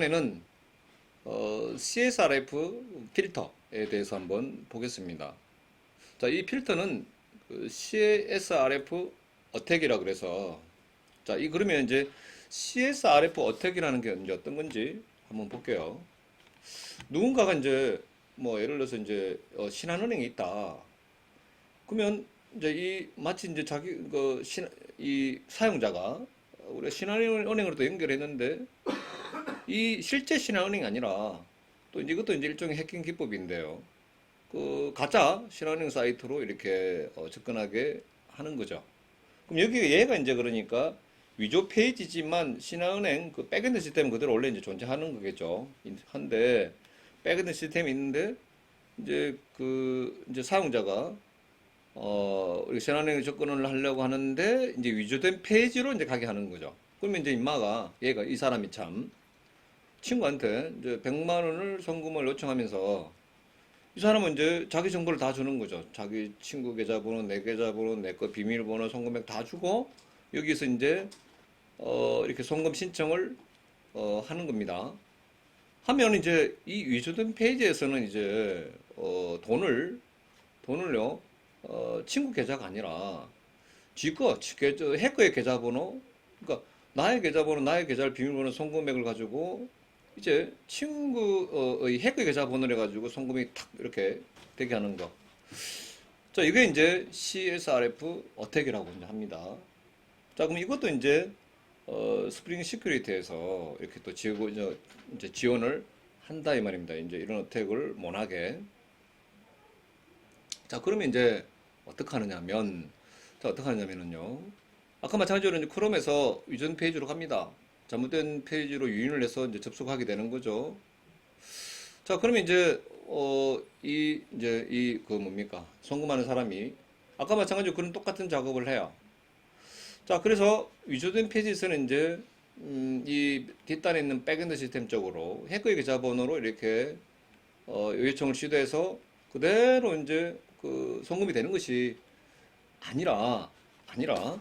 이번에는 어, CSRF 필터에 대해서 한번 보겠습니다. 자, 이 필터는 그 CSRF 어택이라 그래서 자, 이 그러면 이제 CSRF 어택이라는 게 이제 어떤 건지 한번 볼게요. 누군가가 이제 뭐 예를 들어서 이제 어, 신한은행에 있다. 그러면 이제 이 마치 이제 자기 그 신, 이 사용자가 우리 신한은행으로 또 연결했는데 이 실제 신한은행이 아니라 또 이제 이것도 이제 일종의 해킹 기법인데요. 그 가짜 신한은행 사이트로 이렇게 어, 접근하게 하는 거죠. 그럼 여기 얘가 이제 그러니까 위조 페이지지만 신한은행 그 백엔드 시스템 그대로 원래 이제 존재하는 거겠죠. 한데 백엔드 시스템이 있는데 이제 그 이제 사용자가 어 우리 신한은행 접근을 하려고 하는데 이제 위조된 페이지로 이제 가게 하는 거죠. 그러면 이제 임마가 얘가 이 사람이 참 친구한테 이제 100만 원을 송금을 요청하면서 이 사람은 이제 자기 정보를 다 주는 거죠. 자기 친구 계좌번호, 내 계좌번호, 내 거 비밀번호, 송금액 다 주고 여기서 이제 어 이렇게 송금 신청을 어 하는 겁니다. 하면 이제 이 위조된 페이지에서는 이제 어 돈을 돈을요 어 친구 계좌가 아니라 지거 해커의 계좌번호 그러니까 나의 계좌번호, 나의 계좌 비밀번호, 송금액을 가지고 이제 친구의 해커 계좌 번호를 가지고 송금이 탁 이렇게 되게 하는 거. 자, 이게 이제 CSRF 어택이라고 합니다. 자, 그럼 이것도 이제 어, 스프링 시큐리티에서 이렇게 또 지고 이제, 지원을 한다 이 말입니다. 이제 이런 어택을 못하게. 자, 그러면 이제 어떻게 하느냐면, 자, 어떻게 하느냐면은요. 아까 마찬가지로 이제 크롬에서 위전 페이지로 갑니다. 잘못된 페이지로 유인을 해서 이제 접속하게 되는 거죠. 자, 그러면 이제 어, 이 이제 이 그 뭡니까? 송금하는 사람이 아까 마찬가지로 그런 똑같은 작업을 해요. 자, 그래서 위조된 페이지에서는 이제 음, 이 뒷단에 있는 백엔드 시스템 쪽으로 해커의 계좌번호로 이렇게 어, 요청을 시도해서 그대로 이제 그 송금이 되는 것이 아니라 아니라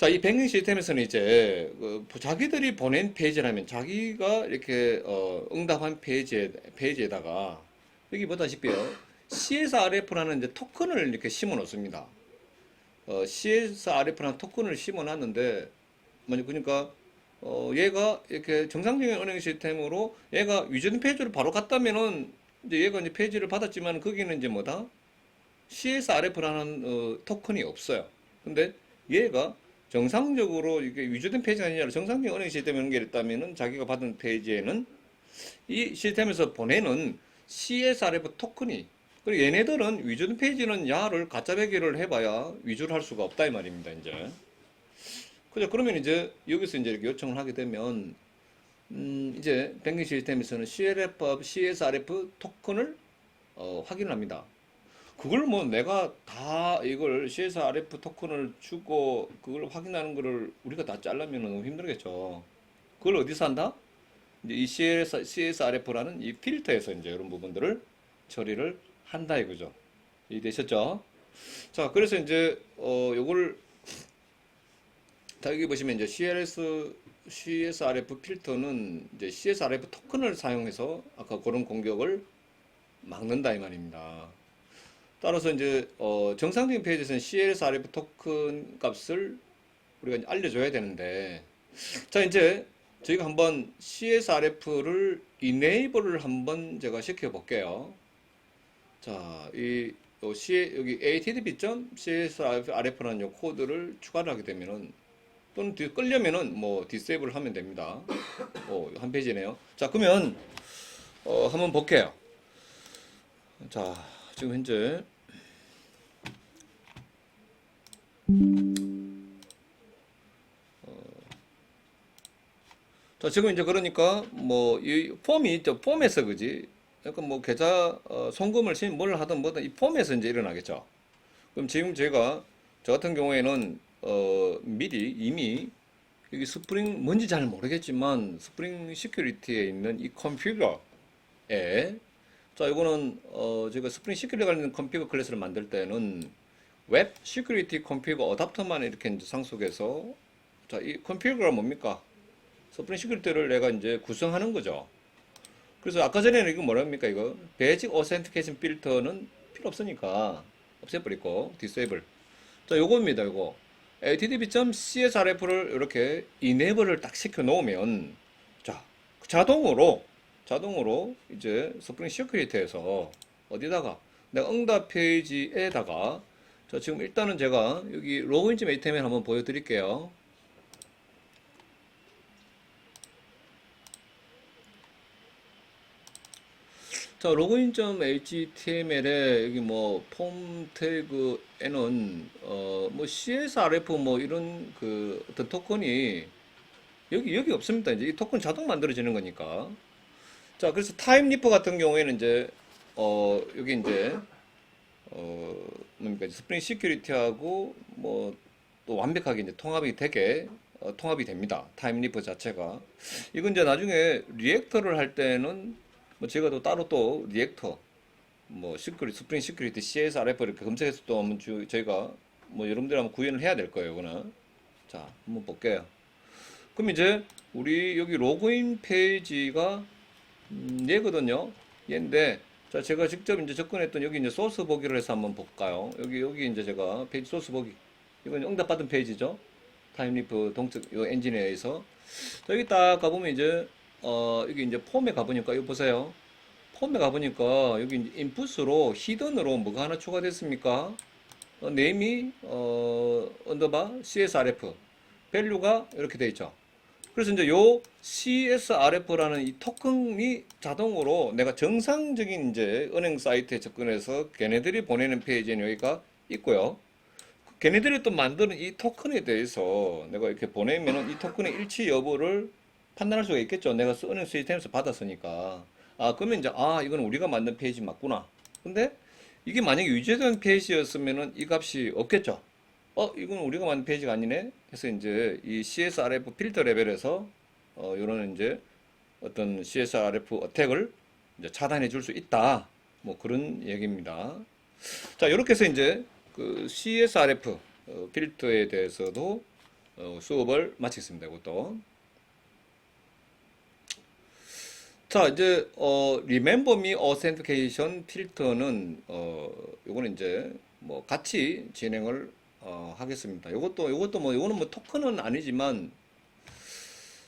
자, 이 뱅킹 시스템에서는 이제 그 자기들이 보낸 페이지라면 자기가 이렇게 어, 응답한 페이지에 페이지에다가 여기 보다시피요 CSRF라는 이제 토큰을 이렇게 심어 놓습니다. 어, CSRF라는 토큰을 심어 놨는데 뭐냐 그러니까 어, 얘가 이렇게 정상적인 은행 시스템으로 얘가 위조된 페이지로 바로 갔다면은 이제 얘가 이제 페이지를 받았지만 거기는 이제 뭐다 CSRF라는 어, 토큰이 없어요. 근데 얘가 정상적으로 이게 위조된 페이지가 아니라 정상적인 은행 시스템에 연결했다면은 자기가 받은 페이지에는 이 시스템에서 보내는 CSRF 토큰이 그리고 얘네들은 위조된 페이지는 야를 가짜 배기를 해봐야 위조를 할 수가 없다 이 말입니다 이제 그죠 그러면 이제 여기서 이제 이렇게 요청을 하게 되면 음 이제 뱅킹 시스템에서는 CLF, CSRF 토큰을 어, 확인을 합니다. 그걸 뭐 내가 다 이걸 CSRF 토큰을 주고 그걸 확인하는 거를 우리가 다 잘라면 너무 힘들겠죠. 그걸 어디서 한다? 이제 이 CS, CSRF라는 이 필터에서 이제 이런 부분들을 처리를 한다 이거죠. 이해되셨죠? 자, 그래서 이제 어 요걸 자 여기 보시면 이제 CLS CSRF 필터는 이제 CSRF 토큰을 사용해서 아까 그런 공격을 막는다 이 말입니다. 따라서 이제 어, 정상적인 페이지에서는 CSRF 토큰 값을 우리가 알려줘야 되는데 자 이제 저희가 한번 CSRF를 이네이블을 한번 제가 시켜 볼게요. 자, 이 요 C 여기 attdb.csrf라는 요 코드를 추가를 하게 되면은 또는 뒤- 끌려면은 뭐 디세이블 하면 됩니다. 어, 한 페이지네요. 자, 그러면 어, 한번 볼게요. 자, 지금 현재 자, 지금 이제 그러니까 뭐 이 폼이 있죠. 폼에서 그지. 그러니까 뭐 계좌 어, 송금을 신 뭘 하든 뭐든 이 폼에서 이제 일어나겠죠. 그럼 지금 제가 저 같은 경우에는 어 미리 이미 여기 스프링 뭔지 잘 모르겠지만 스프링 시큐리티에 있는 이 컨피그러에 자 이거는 어 제가 스프링 시큐리티 관련 컨피그 클래스를 만들 때는 웹 시큐리티 컨피그 어답터만 이렇게 이제 상속해서 자이 컨피그가 뭡니까? 스프링 시큐리티를 내가 이제 구성하는 거죠. 그래서 아까 전에는 이거 뭐랍니까 이거 베이직 오센티케이션 필터는 필요 없으니까 없애버리고 디세이블. 자 요겁니다 요거 atdb.csrf를 이렇게 enable을 딱 시켜 놓으면 자 자동으로 자동으로 이제 스프링 시큐리티에서 어디다가 내가 응답 페이지에다가 자 지금 일단은 제가 여기 로그인 좀 HTML 한번 보여드릴게요. 자, 로그인.html에 여기 뭐 폼 태그에는 어뭐 CSRF 뭐 이런 그 어떤 토큰이 여기 여기 없습니다. 이제 이 토큰 자동 만들어지는 거니까. 자, 그래서 타임 리퍼 같은 경우에는 이제 어 여기 이제 어 뭡니까 스프링 시큐리티하고 뭐 또 완벽하게 이제 통합이 되게 어, 통합이 됩니다. 타임 리퍼 자체가 이건 이제 나중에 리액터를 할 때는 뭐 제가 또 따로 또 리액터 뭐 시큐리티 스프링 시큐리티 CSRF 이렇게 검색해서 또 한번 주, 저희가 뭐 여러분들 한번 구현을 해야 될 거예요, 이거는. 자, 한번 볼게요. 그럼 이제 우리 여기 로그인 페이지가 음, 얘거든요. 얘인데 자, 제가 직접 이제 접근했던 여기 이제 소스 보기를 해서 한번 볼까요? 여기 여기 이제 제가 페이지 소스 보기. 이건 응답 받은 페이지죠. 타임리프 동적 요 엔진에 의해서 자, 여기 딱 가보면 이제 어 여기 이제 폼에 가보니까 이거 보세요. 폼에 가보니까 여기 이제 인풋으로 히든으로 뭐가 하나 추가됐습니까? 어, 네임이 어 언더바 CSRF 밸류가 이렇게 돼 있죠. 그래서 이제 요 CSRF라는 이 토큰이 자동으로 내가 정상적인 이제 은행 사이트에 접근해서 걔네들이 보내는 페이지는 여기가 있고요. 걔네들이 또 만드는 이 토큰에 대해서 내가 이렇게 보내면은 이 토큰의 일치 여부를 판단할 수가 있겠죠. 내가 쓰는 시스템에서 받았으니까. 아, 그러면 이제, 아, 이건 우리가 만든 페이지 맞구나. 근데 이게 만약에 유제된 페이지였으면은 이 값이 없겠죠. 어, 이건 우리가 만든 페이지가 아니네? 해서 이제 이 CSRF 필터 레벨에서, 어, 요런 이제 어떤 CSRF 어택을 이제 차단해 줄 수 있다. 뭐 그런 얘기입니다. 자, 이렇게 해서 이제 그 CSRF 어, 필터에 대해서도 어, 수업을 마치겠습니다. 이것도. 자, 이제 어 Remember Me Authentication 필터는 어 요거는 이제 뭐 같이 진행을 어 하겠습니다. 요것도 요것도 뭐 요거는 뭐 토큰은 아니지만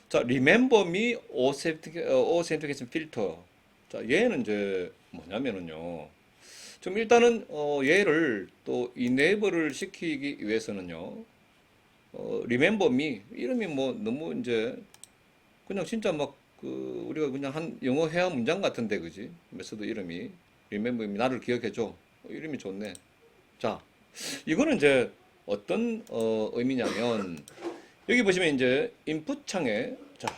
자, Remember Me Authentic- 어, Authentication 필터. 자, 얘는 이제 뭐냐면은요. 좀 일단은 어 얘를 또 enable을 시키기 위해서는요. 어 Remember Me 이름이 뭐 너무 이제 그냥 진짜 막 그 우리가 그냥 한 영어 회화 문장 같은데 그지? 메서드 이름이 remember me 나를 기억해 줘. 어, 이름이 좋네. 자, 이거는 이제 어떤 어 의미냐면 여기 보시면 이제 인풋 창에 자,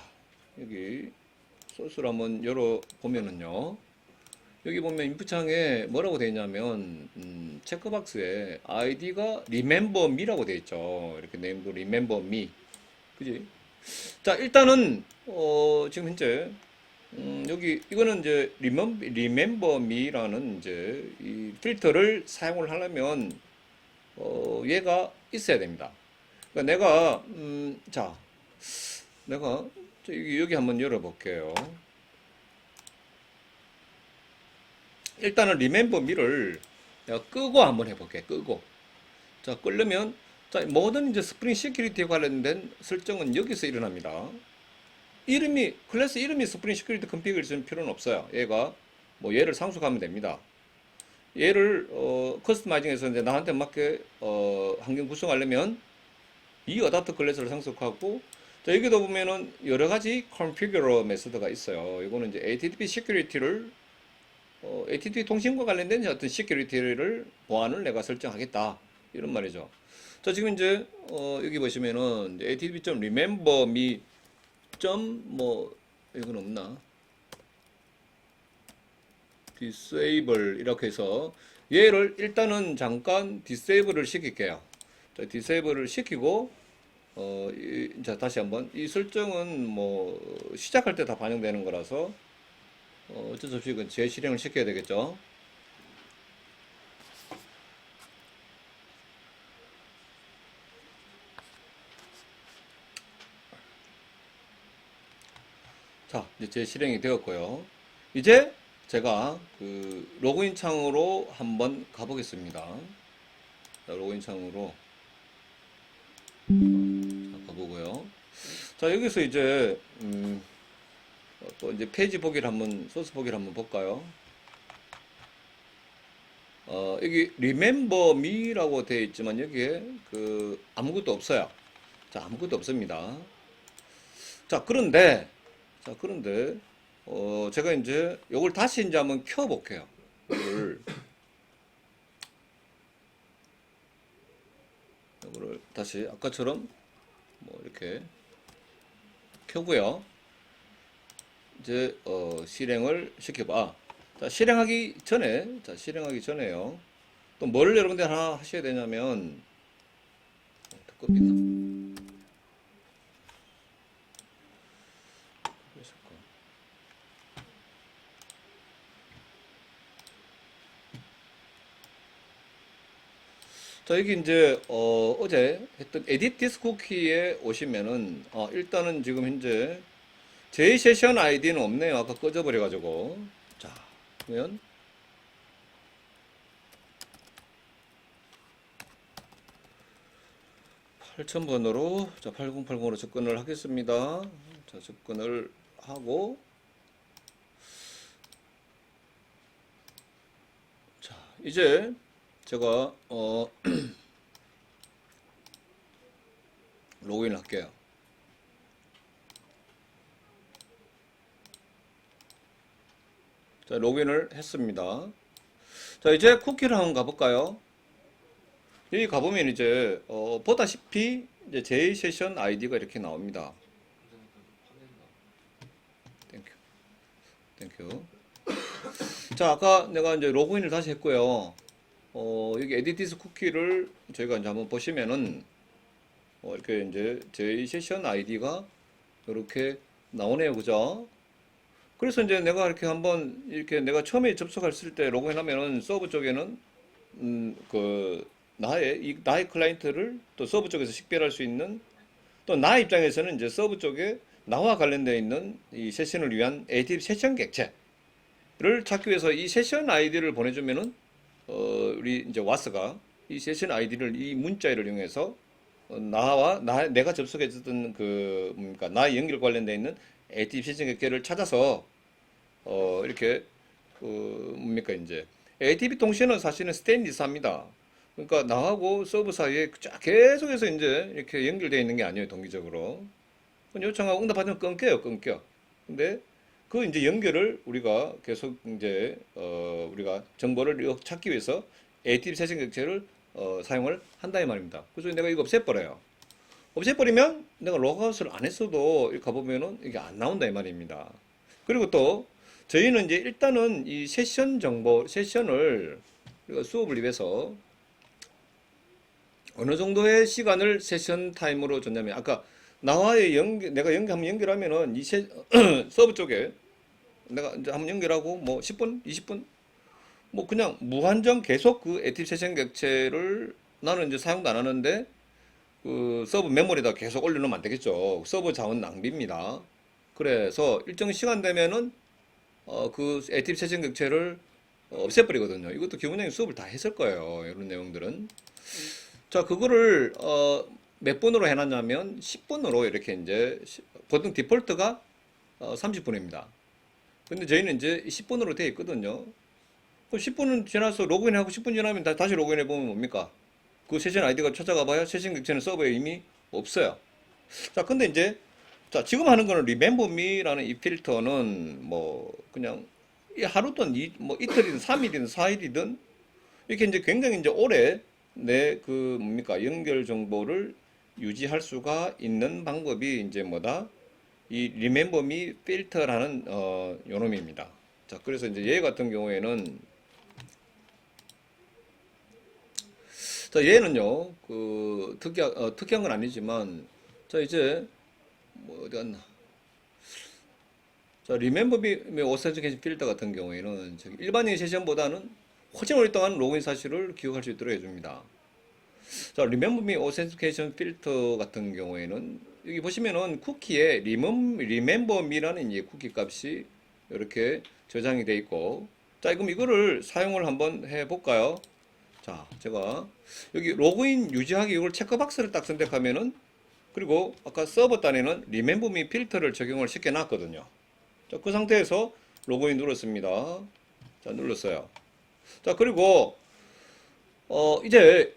여기 소스를 한번 열어 보면은요. 여기 보면 인풋 창에 뭐라고 되어 있냐면 음, 체크박스에 아이디가 remember me라고 되어 있죠. 이렇게 네임도 remember me. 그지? 자, 일단은 어, 지금 현재 음, 여기 이거는 이제 remember, remember me라는 이제 이 필터를 사용을 하려면 어, 얘가 있어야 됩니다. 그러니까 내가 음, 자, 내가 여기, 여기 한번 열어볼게요. 일단은 me를 내가 끄고 한번 해볼게. 끄고. 자, 끄려면 자, 모든 이제 스프링 시큐리티에 관련된 설정은 여기서 일어납니다. 이름이 클래스 이름이 스프링 시큐리티 컨피그를 주는 필요는 없어요. 얘가 뭐 얘를 상속하면 됩니다. 얘를 어, 커스터마이징해서 이제 나한테 맞게 어, 환경 구성하려면 이 어답터 클래스를 상속하고 자, 여기도 보면은 여러 가지 컨피규러 메소드가 있어요. 이거는 이제 HTTP 시큐리티를 어, HTTP 통신과 관련된 어떤 시큐리티를 보안을 내가 설정하겠다 이런 말이죠. 자 지금 이제 어, 여기 보시면은 이제 http.rememberme 점뭐 이건 없나? Disable 이렇게 해서 얘를 일단은 잠깐 disable을 시킬게요. 자, disable을 시키고 어, 이, 자 다시 한번 이 설정은 뭐 시작할 때 다 반영되는 거라서 어, 어쩔 수 없이 이건 재실행을 시켜야 되겠죠. 이제 재실행이 되었고요. 이제 제가 그 로그인 창으로 한번 가보겠습니다. 자, 로그인 창으로 자, 가보고요. 자, 여기서 이제 음, 어, 또 이제 페이지 보기를 한번 소스 보기를 한번 볼까요? 어, 여기 remember me라고 되어 있지만 여기에 그 아무것도 없어요. 자, 아무것도 없습니다. 자, 그런데 자, 그런데 어, 제가 이제 요걸 다시 이제 한번 켜 볼게요. 요거를 요거를 다시 아까처럼 뭐 이렇게 켜고요. 이제 어, 실행을 시켜봐. 자, 실행하기 전에, 자, 실행하기 전에요. 또 뭘 여러분들 하나 하셔야 되냐면, 어, 듣고 있나? 있을까? 자, 여기 이제, 어, 어제 했던 에디트 디스 쿠키에 오시면은, 어, 일단은 지금 현재 제 세션 아이디는 없네요. 아까 꺼져버려가지고. 자, 그러면, 팔0 0 0 번으로, 자, 8080으로 접근을 하겠습니다. 자, 접근을 하고, 자, 이제 제가, 어, 로그인을 할게요. 자, 로그인을 했습니다. 자, 이제 쿠키를 한번 가볼까요? 여기 가보면 이제, 어, 보다시피, 이제 제 세션 아이디가 이렇게 나옵니다. 땡큐. 땡큐. 자, 아까 내가 이제 로그인을 다시 했고요. 어, 여기 에디티스 쿠키를 저희가 이제 한번 보시면은, 어, 이렇게 이제 제 세션 아이디가 이렇게 나오네요. 그죠? 그래서 이제 내가 이렇게 한번 이렇게 내가 처음에 접속했을 때 로그인 하면은 서버 쪽에는 음, 그 나의 이 나의 클라이언트를 또 서버 쪽에서 식별할 수 있는 또 나 입장에서는 이제 서버 쪽에 나와 관련되어 있는 이 세션을 위한 ATP 세션 객체를 찾기 위해서 이 세션 아이디를 보내주면은 어, 우리 이제 와스가 이 세션 아이디를 이 문자를 이용해서 어, 나와 나 내가 접속했던 그 뭡니까 나의 연결 관련되어 있는 ATP 세션 객체를 찾아서 어 이렇게 그 뭡니까 이제 ATP 통신은 사실은 스테인리스합니다. 그러니까 나하고 서버 사이에 쫙 계속해서 이제 이렇게 연결되어 있는 게 아니에요 동기적으로. 요청하고 응답하면 끊겨요 끊겨. 근데 그 이제 연결을 우리가 계속 이제 어 우리가 정보를 찾기 위해서 ATP 객체를 어 사용을 한다 이 말입니다. 그래서 내가 이거 없애버려요. 없애버리면 내가 로그아웃을 안 했어도 이렇게 가보면은 이게 안 나온다 이 말입니다. 그리고 또 저희는 이제 일단은 이 세션 정보, 세션을 우리가 수업을 위해서 어느 정도의 시간을 세션 타임으로 줬냐면 아까 나와의 연결, 내가 연결 한번 연결하면은 이 세, 서버 쪽에 내가 이제 한번 연결하고 뭐 10분, 20분 뭐 그냥 무한정 계속 그 액티브 세션 객체를 나는 이제 사용도 안 하는데 그 서버 메모리에다 계속 올려놓으면 안 되겠죠. 서버 자원 낭비입니다. 그래서 일정 시간 되면은 어, 그 액티브 세션 객체를 어, 없애버리거든요. 이것도 기본적인 수업을 다 했을 거예요. 이런 내용들은. 자, 그거를 어, 몇 분으로 해놨냐면 10분으로 이렇게 이제 시- 보통 디폴트가 어, 30분입니다. 근데 저희는 이제 10분으로 되어 있거든요. 그럼 10분은 지나서 로그인하고 10분 지나면 다, 다시 로그인해 보면 뭡니까? 그 세션 아이디가 찾아가 봐야 세션 객체는 서버에 이미 없어요. 자, 근데 이제 자, 지금 하는 거는 remember me라는 이 필터는 뭐 그냥 이 하루든 이, 뭐 이틀이든 3일이든 4일이든 이렇게 이제 굉장히 이제 오래 내 그 뭡니까 연결 정보를 유지할 수가 있는 방법이 이제 뭐다 이 remember me 필터라는 어 요놈입니다. 자, 그래서 이제 얘 같은 경우에는 자, 얘는요, 그, 특이한, 어, 특이한 건 아니지만, 자, 이제, 뭐, 어디 갔나. 자, 리멤버 비 오센티케이션 필터 같은 경우에는 저기 일반적인 세션보다는 훨씬 오랫동안 로그인 사실을 기억할 수 있도록 해줍니다. 자, Remember Me Authentication Filter 같은 경우에는 여기 보시면은 쿠키에 Remember Me라는 이제 쿠키 값이 이렇게 저장이 돼 있고 자, 그럼 이거를 사용을 한번 해 볼까요? 자, 제가 여기 로그인 유지하기 이걸 체크박스를 딱 선택하면은 그리고 아까 서버 단에는 Me 필터를 적용을 시켜 놨거든요. 자, 그 상태에서 로그인 눌렀습니다. 자, 눌렀어요. 자, 그리고 어, 이제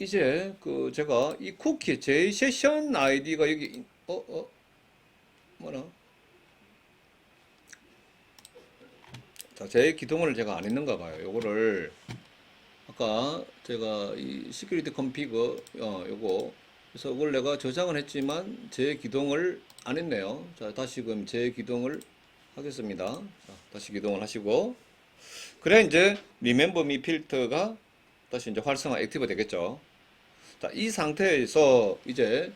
이제 그 제가 이 쿠키 제 세션 아이디가 여기 어, 어, 뭐나? 자, 제 기동을 제가 안 했는가 봐요. 요거를 아까 제가 이 시큐리티 컴피그 어 요거 그래서 내가 저장을 했지만 제 기동을 안 했네요. 자, 다시금 제 기동을 하겠습니다. 자, 다시 기동을 하시고 그래 이제 리멤버 미 필터가 다시 이제 활성화 액티브 되겠죠. 자, 이 상태에서 이제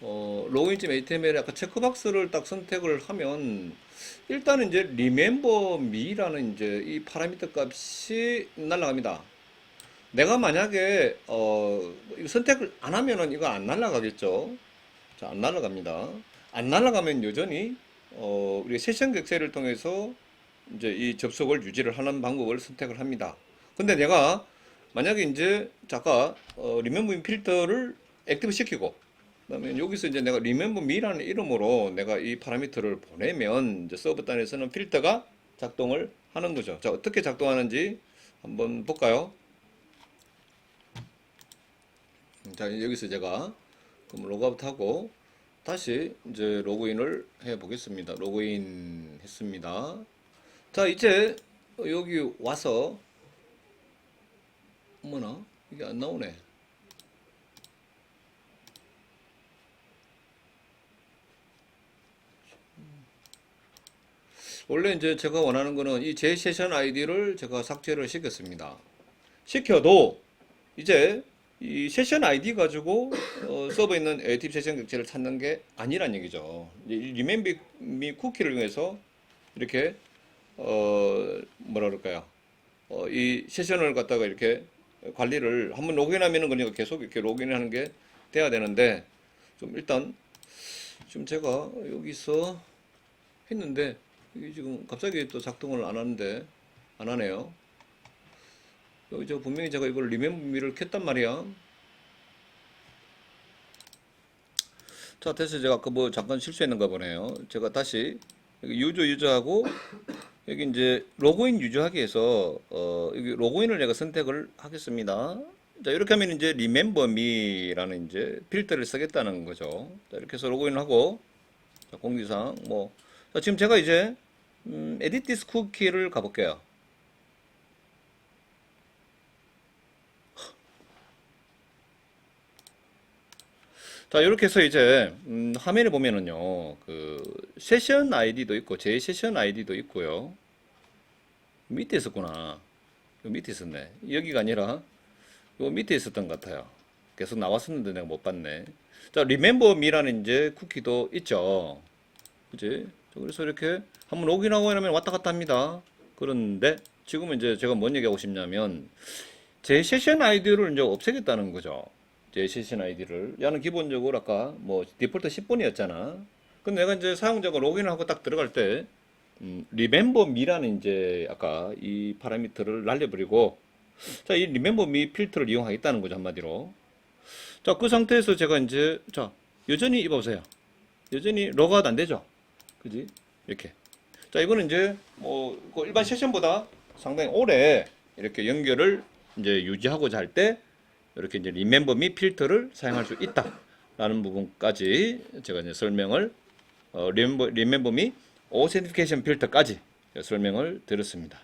어, 로그인점 HTML에 아까 체크박스를 딱 선택을 하면 일단은 이제 remember me라는 이제 이 파라미터 값이 날아갑니다. 내가 만약에 어, 선택을 안 하면은 이거 안 날아가겠죠. 자, 안 날아갑니다. 안 날아가면 여전히 어, 우리 세션 객세를 통해서 이제 이 접속을 유지를 하는 방법을 선택을 합니다. 근데 내가 만약에 이제 잠깐 어, remember me 필터를 액티브 시키고 그다음에 여기서 이제 내가 remember me라는 이름으로 내가 이 파라미터를 보내면 이제 서버 단에서는 필터가 작동을 하는 거죠. 자, 어떻게 작동하는지 한번 볼까요? 음, 자, 여기서 제가 그럼 로그아웃 하고 다시 이제 로그인을 해 보겠습니다. 로그인 했습니다. 자, 이제 여기 와서 어머나 이게 안 나오네. 원래 이제 제가 원하는 거는 이 제 세션 아이디를 제가 삭제를 시켰습니다. 시켜도 이제 이 세션 아이디 가지고 어, 서버에 있는 에이티브 세션 객체를 찾는 게 아니란 얘기죠. 리멤비 쿠키를 이용해서 이렇게 어 뭐라 그럴까요? 어, 이 세션을 갖다가 이렇게 관리를 한번 로그인하면은 그냥 계속 이렇게 로그인하는 게 돼야 되는데 좀 일단 지금 제가 여기서 했는데 이게 지금 갑자기 또 작동을 안 하는데 안 하네요. 여기 저 분명히 제가 이걸 리멤버미를 켰단 말이야. 자, 됐어요. 제가 아까 뭐 잠깐 실수했는가 보네요. 제가 다시 유저 유저하고 여기 이제 로그인 유저하기 위해서 어 여기 로그인을 내가 선택을 하겠습니다. 자, 이렇게 하면 이제 remember me라는 이제 필터를 쓰겠다는 거죠. 자, 이렇게 해서 로그인을 하고 자, 공지사항 뭐 자, 지금 제가 이제 음, edit this cookie를 가볼게요. 자, 이렇게 해서 이제 음, 화면에 보면은요, 그 세션 아이디도 있고 제 세션 아이디도 있고요. 밑에 있었구나. 요 밑에 있었네. 여기가 아니라 요 밑에 있었던 것 같아요. 계속 나왔었는데 내가 못 봤네. 자, 리멤버 미라는 이제 쿠키도 있죠. 그지? 자, 그래서 이렇게 한번 로그인하고 이러면 왔다 갔다 합니다. 그런데 지금은 이제 제가 뭔 얘기하고 싶냐면 제 세션 아이디를 이제 없애겠다는 거죠. 제 세션 아이디를. 야는 기본적으로 아까 뭐 디폴트 10번이었잖아. 근데 내가 이제 사용자가 로그인을 하고 딱 들어갈 때 음, remember me라는 이제 아까 이 파라미터를 날려버리고 자, 이 remember me 필터를 이용하겠다는 거죠, 한마디로. 자, 그 상태에서 제가 이제 자, 여전히 입어보세요. 여전히 로그아웃 안 되죠? 그지? 이렇게. 자, 이거는 이제 뭐그 일반 세션보다 상당히 오래 이렇게 연결을 이제 유지하고자 할 때 이렇게 이제 remember me 필터를 사용할 수 있다라는 부분까지 제가 이제 설명을 어, remember, remember me authentication 필터까지 설명을 드렸습니다.